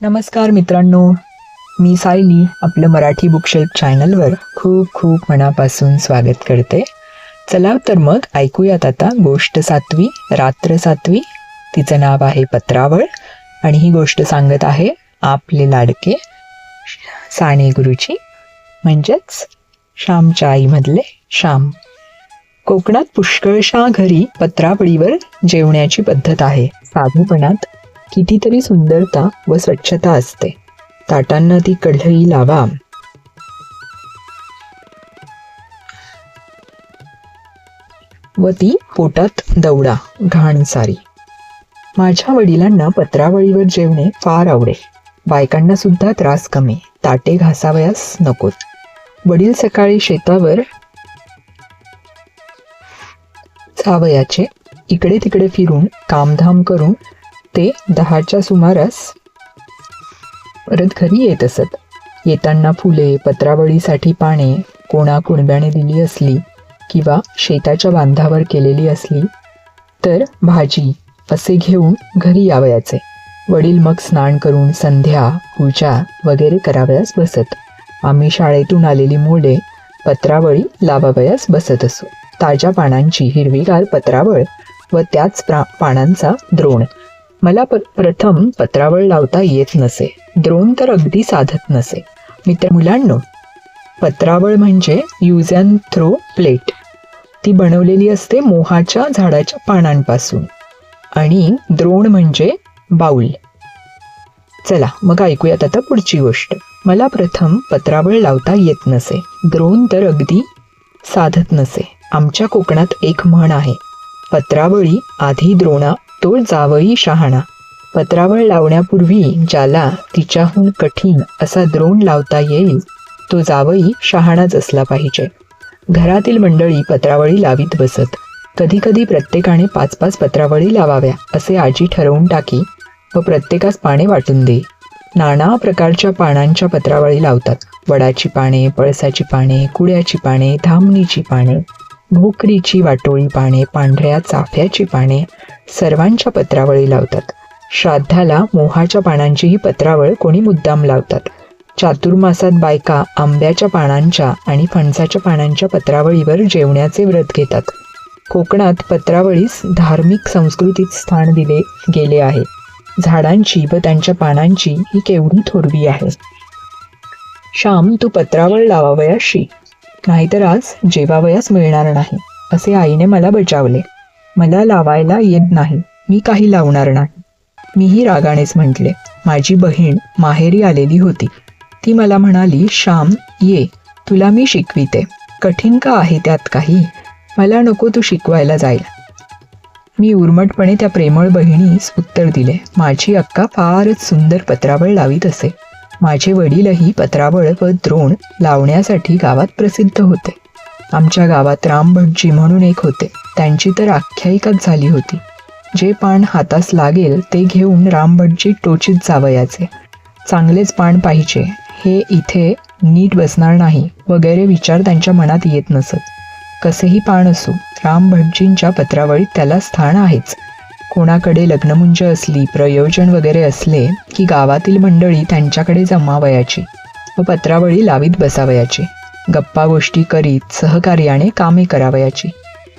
नमस्कार मित्रांनो मी सायली आपलं मराठी बुकशेल्फ चॅनलवर खूप खूप मनापासून स्वागत करते. चला तर मग ऐकूयात आता गोष्ट सातवी रात्र सातवी. तिचं नाव आहे पत्रावळ आणि ही गोष्ट सांगत आहे आपले लाडके साने गुरुची म्हणजेच श्यामच्या आईमधले श्याम. कोकणात पुष्कळशा घरी पत्रावळीवर जेवण्याची पद्धत आहे. साधेपणात कितीतरी सुंदरता व स्वच्छता असते. ताटांना ती कढई लावा. व ती पोटात दौडा घाण सारी. माझ्या वडिलांना पत्रावळीवर जेवणे फार आवडे बायकांना सुद्धा त्रास कमी. ताटे घासावयास नकोत वडील सकाळी शेतावर जावयाचे. इकडे तिकडे फिरून कामधाम करून ते दहाच्या सुमारास परत घरी येत असत. येताना फुले पत्रावळीसाठी पाने कोणा कुणब्याने दिली असली किंवा शेताच्या बांधावर केलेली असली तर भाजी असे घेऊन घरी यावयाचे. वडील मग स्नान करून संध्या पूजा वगैरे करावयास बसत. आम्ही शाळेतून आलेली मुले पत्रावळी लावावयास बसत असो. ताज्या पानांची हिरवीगार पत्रावळ व त्याच प्रा पानांचा द्रोण. मला प प्रथम पत्रावळ लावता येत नसे. द्रोण तर अगदी साधत नसे. मित्र मुलांनो पत्रावळ म्हणजे यूज अँड थ्रो प्लेट ती बनवलेली असते मोहाच्या झाडाच्या पानांपासून. आणि द्रोण म्हणजे बाऊल. चला मग ऐकूयात आता पुढची गोष्ट. मला प्रथम पत्रावळ लावता येत नसे. द्रोण तर अगदी साधत नसे. आमच्या कोकणात एक म्हण आहे. पत्रावळी आधी द्रोणा तो जावई शहाणा. पत्रावळ लावण्यापूर्वी ज्याला तिच्याहून कठीण असा द्रोण लावता येईल तो जावई शहाणाच असला पाहिजे. घरातील मंडळी पत्रावळी लावीत बसत. कधी कधी प्रत्येकाने पाच पाच पत्रावळी लावाव्या असे आजी ठरवून टाकी व प्रत्येकास पाने वाटून दे. नाना प्रकारच्या पानांच्या पत्रावळी लावतात. वडाची पाने पळसाची पाने कुड्याची पाने धामणीची पाने. भोकरीची वाटोळी पाने पांढऱ्या चाफ्याची पाने सर्वांच्या पत्रावळी लावतात. श्राद्धाला मोहाच्या पानांचीही पत्रावळ कोणी मुद्दाम लावतात. चातुर्मासात बायका आंब्याच्या पानांच्या आणि फणसाच्या पानांच्या पत्रावळीवर जेवण्याचे व्रत घेतात. कोकणात पत्रावळीस धार्मिक संस्कृतीत स्थान दिले गेले आहे. झाडांची व त्यांच्या पानांची ही केवढी थोरवी आहे. श्याम तू पत्रावळ लावावयाशी. नाहीतर आज जेवावयास मिळणार नाही असे आईने मला बजावले. मला लावायला येत नाही मी काही लावणार नाही. मीही रागानेच म्हटले माझी बहीण माहेरी आलेली होती. ती मला म्हणाली श्याम ये तुला मी शिकविते. कठीण का आहे त्यात काही? मला नको तू शिकवायला जाईल. मी उर्मटपणे त्या प्रेमळ बहिणीस उत्तर दिले माझी अक्का फारच सुंदर पत्रावळ लावीत असे. माझे वडीलही पत्रावळ व द्रोण लावण्यासाठी गावात प्रसिद्ध होते. आमच्या गावात रामभटजी म्हणून एक होते. त्यांची तर आख्यायिकाच झाली होती. जे पान हातास लागेल ते घेऊन रामभटजी टोचीत जावयाचे. चांगलेच पान पाहिजे. हे इथे नीट बसणार नाही. वगैरे विचार त्यांच्या मनात येत नसत. कसेही पान असो रामभटजींच्या पत्रावळीत त्याला स्थान आहेच. कोणाकडे लग्नमुंज असली प्रयोजन वगैरे असले की गावातील मंडळी त्यांच्याकडे जमावयाची व पत्रावळी लावीत बसावयाची गप्पा गोष्टी करीत सहकार्याने कामे करावयाची.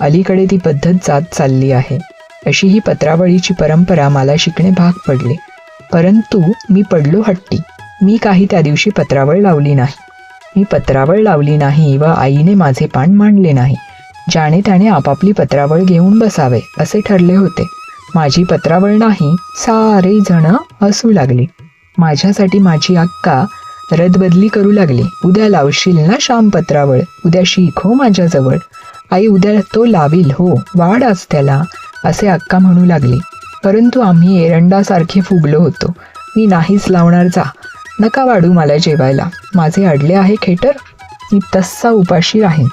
अलीकडे ती पद्धत जात चालली आहे. अशी ही पत्रावळीची परंपरा मला शिकणे भाग पडले. परंतु मी पडलो हट्टी. मी काही त्या दिवशी पत्रावळ लावली नाही. मी पत्रावळ लावली नाही व आईने माझे पान मांडले नाही. ज्याने त्याने आपापली पत्रावळ घेऊन बसावे असे ठरले होते. माझी पत्रावळ नाही सारे जण हसू लागले. माझ्यासाठी माझी अक्का रदबदली करू लागली. उद्या लावशील ना श्याम पत्रावळ? उद्या शिक हो माझ्याजवळ. आई उद्या तो लावील हो. वाढ आज त्याला असे अक्का म्हणू लागली. परंतु आम्ही एरंडासारखे फुगलो होतो. मी नाहीच लावणार जा. नका वाढू मला जेवायला. माझे अडले आहे खेटर? मी तस्सा उपाशी राहीन.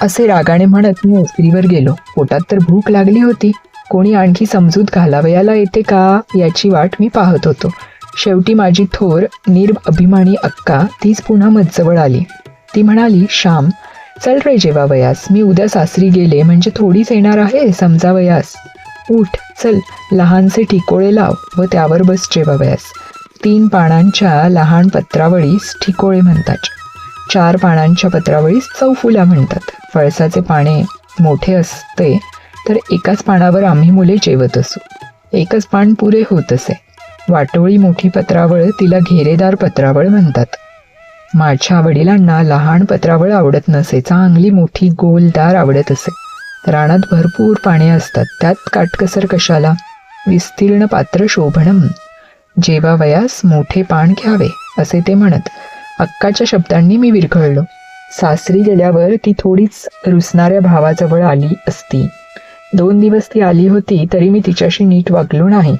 असे रागाने म्हणत मी ओसरीवर गेलो. पोटात तर भूक लागली होती. कोणी आणखी समजूत घालावयाला येते का याची वाट मी पाहत होतो. शेवटी माझी थोर निर्भ अभिमानी अक्का तीच पुन्हा मजजवळ आली. ती म्हणाली श्याम चल रे जेवावयास. मी उद्या सासरी गेले म्हणजे थोडीच येणार आहे समजावयास. उठ चल लहानसे ठिकोळे लाव व त्यावर बस जेवावयास. तीन पानांच्या लहान पत्रावळीस ठिकोळे म्हणतात. चार पानांच्या पत्रावळीस चौफुला म्हणतात. फळसाचे पाने मोठे असते तर एकाच पानावर आम्ही मुले जेवत असू. एकच पान पुरे होत असे. वाटोळी मोठी पत्रावळ तिला घेरेदार पत्रावळ म्हणतात. माझ्या वडिलांना लहान पत्रावळ आवडत नसे. चांगली मोठी गोलदार आवडत असे. रानात भरपूर पाने असतात. त्यात काटकसर कशाला? विस्तीर्ण पात्र शोभणम. जेवावयास मोठे पान घ्यावे असे ते म्हणत. अक्काच्या शब्दांनी मी विरघळलो. सासरी गेल्यावर ती थोडीच रुसणाऱ्या भावाजवळ आली असती. दोन दिवस ती आली होती तरी मी तिच्याशी नीट वागलो नाही.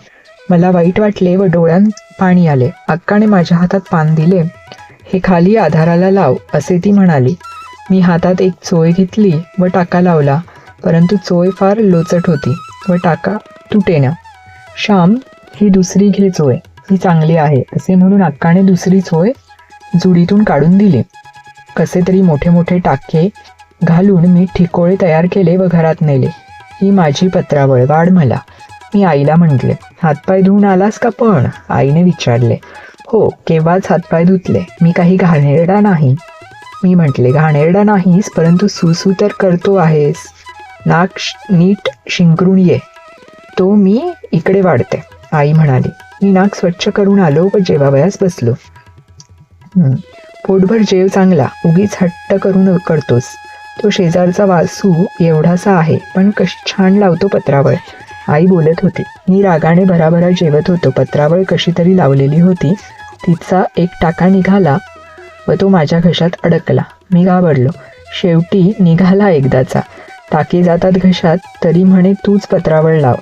मला वाईट वाटले व डोळ्यात पाणी आले. अक्काने माझ्या हातात पान दिले. हे खाली आधाराला लाव असे ती म्हणाली. मी हातात एक चोय घेतली व टाका लावला परंतु चोय फार लोचट होती व टाका तुटेना. श्याम ही दुसरी घे चोय. ही चांगली आहे असे म्हणून अक्काने दुसरी चोय जुडीतून काढून दिली. कसे तरी मोठे मोठे टाके घालून मी ठिकोळे तयार केले व घरात नेले. ही माझी पत्रावळ वाढ मला. मी आईला म्हटले हातपाय धुवून आलास का पण? आईने विचारले हो केव्हाच हातपाय धुतले? मी काही घाणेरडा नाही. मी म्हटले घाणेरडा नाहीस परंतु सुसू तर करतो आहेस. नाक श- नीट शिंकरून ये. तो मी इकडे वाढते. आई म्हणाली मी नाक स्वच्छ करून आलो व जेवावयास बसलो. पोटभर जेव चांगला. उगीच हट्ट करून करतोस. तो शेजारचा वासू एवढासा आहे पण कश छान लावतो पत्रावळ. आई बोलत होती मी रागाने भराभरा जेवत होतो पत्रावळ कशी तरी लावलेली होती. तिचा एक टाका निघाला व तो माझ्या घशात अडकला. मी घाबरलो. शेवटी निघाला एकदाचा. टाके जातात घशात तरी म्हणे तूच पत्रावळ लाव.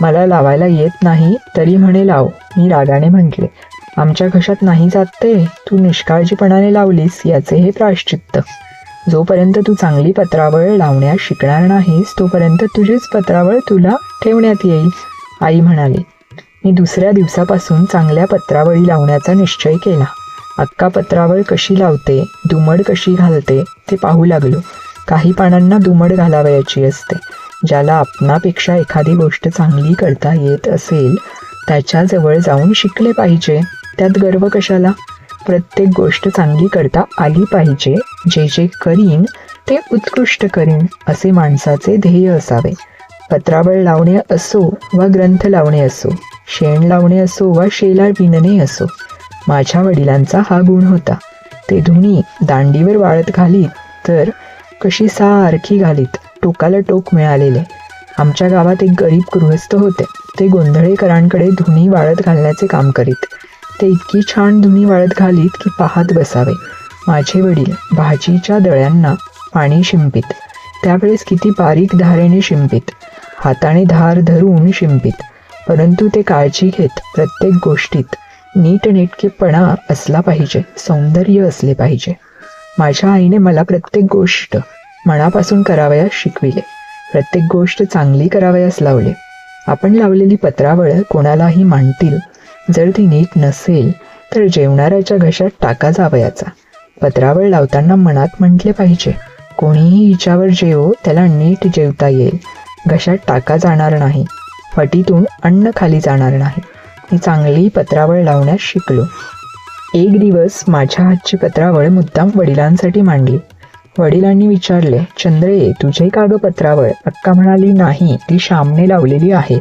मला लावायला येत नाही तरी म्हणे लाव मी रागाने म्हटले आमच्या घशात नाही जात ते. तू निष्काळजीपणाने लावलीस याचे हे प्रायश्चित्त. जोपर्यंत तू चांगली पत्रावळ लावण्यास शिकणार नाहीस तोपर्यंत तुझीच पत्रावळ तुला ठेवण्यात येईल. आई म्हणाली मी दुसऱ्या दिवसापासून चांगल्या पत्रावळी लावण्याचा निश्चय केला. अक्का पत्रावळ कशी लावते दुमड कशी घालते ते पाहू लागलो. काही पानांना दुमड घालावयाची असते. ज्याला आपणापेक्षा एखादी गोष्ट चांगली करता येत असेल त्याच्याजवळ जाऊन शिकले पाहिजे. त्यात गर्व कशाला? प्रत्येक गोष्ट चांगली करता आली पाहिजे. जे जे करीन ते उत्कृष्ट करीन असे माणसाचे ध्येय असावे. पत्रावळ लावणे असो वा ग्रंथ लावणे असो शेण लावणे असो वा शेला विणणे असो माझ्या वडिलांचा हा गुण होता. ते धुणी दांडीवर वाळत घालीत तर कशी सारखी घालीत टोकाला टोक मिळालेले. आमच्या गावात एक गरीब गृहस्थ होते. ते गोंधळेकरांकडे धुणी वाळत घालण्याचे काम करीत. ते इतकी छान धुणी वाळत घालीत की पाहत बसावे. माझे वडील भाजीच्या दळ्यांना पाणी शिंपित. त्यावेळेस किती बारीक धारेने शिंपित. हाताने धार धरून शिंपित. परंतु ते काळजी घेत प्रत्येक गोष्टीत नीटनेटकेपणा असला पाहिजे सौंदर्य असले पाहिजे. माझ्या आईने मला प्रत्येक गोष्ट मनापासून करावयास शिकविले. प्रत्येक गोष्ट चांगली करावयास लावले. आपण लावलेली पत्रावळ कोणालाही मांडतील जर ती नीट नसेल तर जेवणाऱ्याच्या घशात टाका जावयाचा. पत्रावळ लावताना मनात म्हटले पाहिजे कोणीही हिच्यावर जेवो त्याला नीट जेवता येईल. घशात टाका जाणार नाही. फटीतून अन्न खाली जाणार नाही. मी चांगली पत्रावळ लावण्यास शिकलो. एक दिवस माझ्या हातची पत्रावळ मुद्दाम वडिलांसाठी मांडली. वडिलांनी विचारले चंद्रे तुझे का पत्रावळ? अक्का म्हणाली नाही ती श्यामने लावलेली आहे.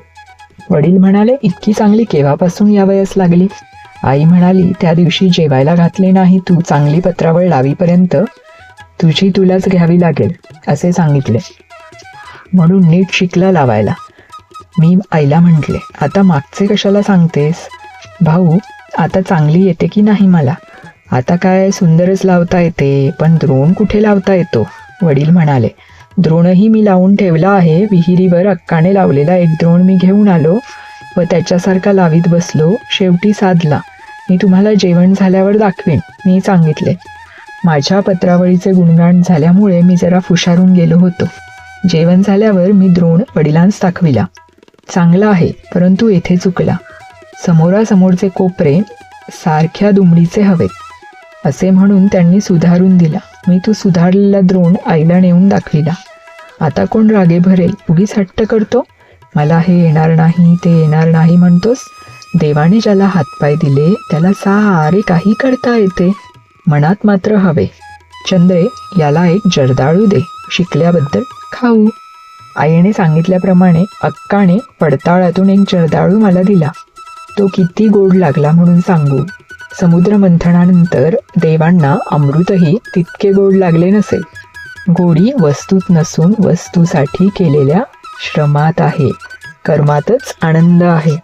वडील म्हणाले इतकी चांगली केव्हापासून यावयास लागली? आई म्हणाली त्या दिवशी जेवायला घातले नाही तू चांगली पत्रावळ लावीपर्यंत तुझी तुलाच घ्यावी लागेल असे सांगितले. म्हणून नीट शिकला लावायला. मी आईला म्हटले आता मागचे कशाला सांगतेस? भाऊ आता चांगली येते की नाही मला? आता काय सुंदरच लावता येते पण द्रोण कुठे लावता येतो? वडील म्हणाले द्रोणही मी लावून ठेवला आहे. विहिरीवर अक्काने लावलेला एक द्रोण मी घेऊन आलो व त्याच्यासारखा लावीत बसलो. शेवटी साधला. मी तुम्हाला जेवण झाल्यावर दाखवीन मी सांगितले. माझ्या पत्रावळीचे गुणगान झाल्यामुळे मी जरा फुशारून गेलो होतो. जेवण झाल्यावर मी द्रोण वडिलांस दाखविला. चांगला आहे परंतु येथे चुकला. समोरासमोरचे कोपरे सारख्या दुमडीचे हवेत. असे म्हणून त्यांनी सुधारून दिला. मी तो सुधारलेला द्रोण आईला नेऊन दाखविला. आता कोण रागे भरेल? उगीच हट्ट करतो? मला हे येणार नाही ते येणार नाही म्हणतोस? देवाने ज्याला हातपाय दिले त्याला सारे काही करता येते. मनात मात्र हवे. चंद्रे याला एक जर्दाळू दे. शिकल्याबद्दल खाऊ. आईने सांगितल्याप्रमाणे अक्काने पडताळातून एक जर्दाळू मला दिला. तो किती गोड लागला म्हणून सांगू. समुद्र मंथनानंतर देवांना अमृतही तितके गोड लागले नसेल गोडी वस्तूत नसून वस्तूसाठी केलेल्या श्रमात आहे. कर्मातच आनंद आहे.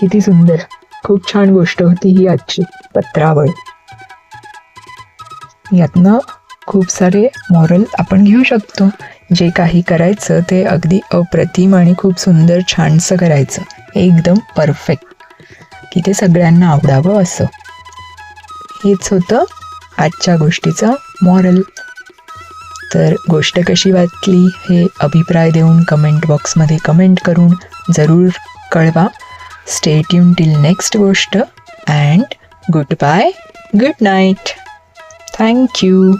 किती सुंदर. खूप छान गोष्ट होती ही आजची. पत्रावळ. यातनं खूप सारे मॉरल आपण घेऊ शकतो. जे काही करायचं ते अगदी अप्रतिम आणि खूप सुंदर छानसं करायचं. एकदम परफेक्ट की ते सगळ्यांना आवडावं असं. हेच होतं आजच्या गोष्टीचं मॉरल तर गोष्ट कशी वाटली हे अभिप्राय देऊन कमेंट बॉक्समध्ये कमेंट करून जरूर कळवा. स्टेट ट्यून टिल नेक्स्ट गोष्ट and good bye good night thank you